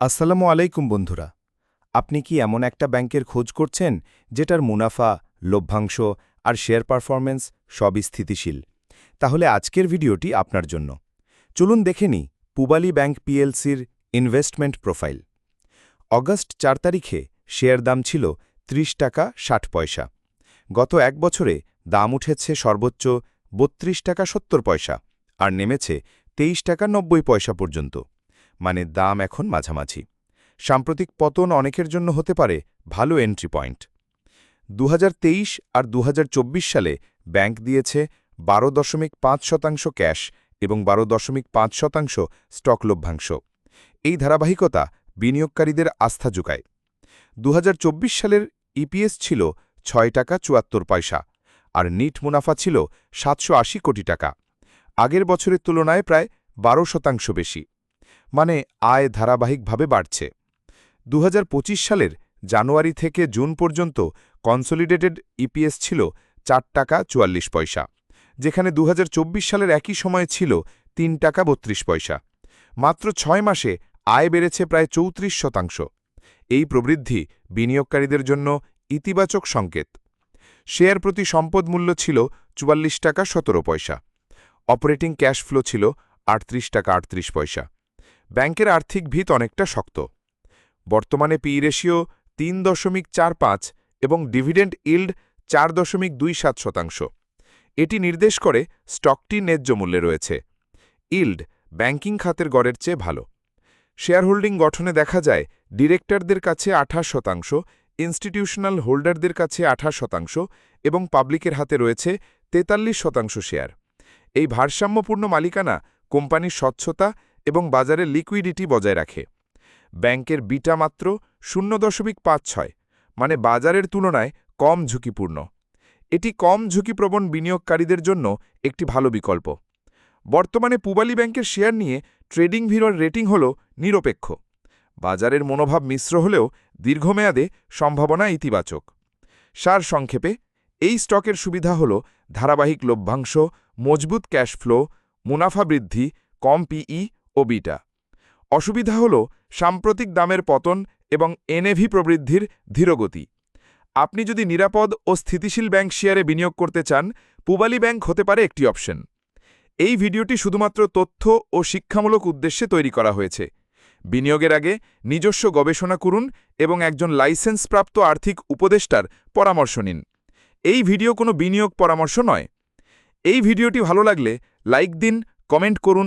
আসসালামু আলাইকুম বন্ধুরা। আপনি কি এমন একটা ব্যাংকের খোঁজ করছেন, যেটার মুনাফা, লভ্যাংশ আর শেয়ার পারফরম্যান্স সবই স্থিতিশীল? তাহলে আজকের ভিডিওটি আপনার জন্য। চলুন দেখে নিই পুবালি ব্যাংক পিএলসির ইনভেস্টমেন্ট প্রোফাইল। অগস্ট চার তারিখে শেয়ার দাম ছিল ৩০ টাকা ষাট পয়সা। গত এক বছরে দাম উঠেছে সর্বোচ্চ বত্রিশ টাকা সত্তর পয়সা আর নেমেছে তেইশ টাকা নব্বই পয়সা পর্যন্ত। মানে দাম এখন মাঝামাঝি। সাম্প্রতিক পতন অনেকের জন্য হতে পারে ভালো এন্ট্রি পয়েন্ট দুহাজার তেইশ আর দুহাজার চব্বিশ সালে ব্যাংক দিয়েছে বারো দশমিক পাঁচ শতাংশ ক্যাশ এবং বারো দশমিক পাঁচ শতাংশ স্টক লভ্যাংশ। এই ধারাবাহিকতা বিনিয়োগকারীদের আস্থা যোগায়। দু সালের ইপিএস ছিল ছয় টাকা চুয়াত্তর পয়সা আর নিট মুনাফা ছিল সাতশো আশি কোটি টাকা। আগের বছরের তুলনায় প্রায় বারো শতাংশ বেশি। মানে আয় ধারাবাহিকভাবে বাড়ছে। দু হাজার পঁচিশ সালের জানুয়ারি থেকে জুন পর্যন্ত কনসোলিডেটেড ইপিএস ছিল চার টাকা চুয়াল্লিশ পয়সা, যেখানে দু হাজার চব্বিশ সালের একই সময়ে ছিল তিন টাকা বত্রিশ পয়সা। মাত্র ছয় মাসে আয় বেড়েছে প্রায় চৌত্রিশ শতাংশ। এই প্রবৃদ্ধি বিনিয়োগকারীদের জন্য ইতিবাচক সংকেত। শেয়ার প্রতি সম্পদ মূল্য ছিল চুয়াল্লিশ টাকা সতেরো পয়সা, অপারেটিং ক্যাশ ফ্লো ছিল আটত্রিশ টাকা আটত্রিশ পয়সা। ব্যাংকের আর্থিক ভিত অনেকটা শক্ত। বর্তমানে পি রেশিও তিন দশমিক চার পাঁচ এবং ডিভিডেন্ড ইল্ড চার দশমিক দুই সাত শতাংশ। এটি নির্দেশ করে স্টকটি ন্যায্য মূল্যে রয়েছে। ইল্ড ব্যাংকিং খাতের গড়ের চেয়ে ভালো। শেয়ারহোল্ডিং গঠনে দেখা যায়, ডিরেক্টরদের কাছে আঠাশ শতাংশ, ইনস্টিটিউশনাল হোল্ডারদের কাছে আঠাশ শতাংশ এবং পাবলিকের হাতে রয়েছে তেতাল্লিশ শতাংশ শেয়ার। এই ভারসাম্যপূর্ণ মালিকানা কোম্পানির স্বচ্ছতা এবং বাজারে লিকুইডিটি বজায় রাখে। ব্যাংকের বিটা মাত্র শূন্য দশমিক পাঁচ ছয় মানে বাজারের তুলনায় কম ঝুঁকিপূর্ণ। এটি কম ঝুঁকিপ্রবণ বিনিয়োগকারীদের জন্য একটি ভালো বিকল্প। বর্তমানে পুবালি ব্যাংকের শেয়ার নিয়ে ট্রেডিং ভিড়র রেটিং হল নিরপেক্ষ। বাজারের মনোভাব মিশ্র হলেও দীর্ঘমেয়াদে সম্ভাবনা ইতিবাচক। সার সংক্ষেপে, এই স্টকের সুবিধা হল ধারাবাহিক লভ্যাংশ, মজবুত ক্যাশ ফ্লো, মুনাফা বৃদ্ধি, কম পিই ও বিটা। অসুবিধা হল সাম্প্রতিক দামের পতন এবং এনএভি প্রবৃদ্ধির ধীরগতি। আপনি যদি নিরাপদ ও স্থিতিশীল ব্যাংক শেয়ারে বিনিয়োগ করতে চান, পুবালি ব্যাংক হতে পারে একটি অপশন। এই ভিডিওটি শুধুমাত্র তথ্য ও শিক্ষামূলক উদ্দেশ্যে তৈরি করা হয়েছে। বিনিয়োগের আগে নিজস্ব গবেষণা করুন এবং একজন লাইসেন্সপ্রাপ্ত আর্থিক উপদেষ্টার পরামর্শ নিন। এই ভিডিও কোনো বিনিয়োগ পরামর্শ নয়। এই ভিডিওটি ভালো লাগলে লাইক দিন, কমেন্ট করুন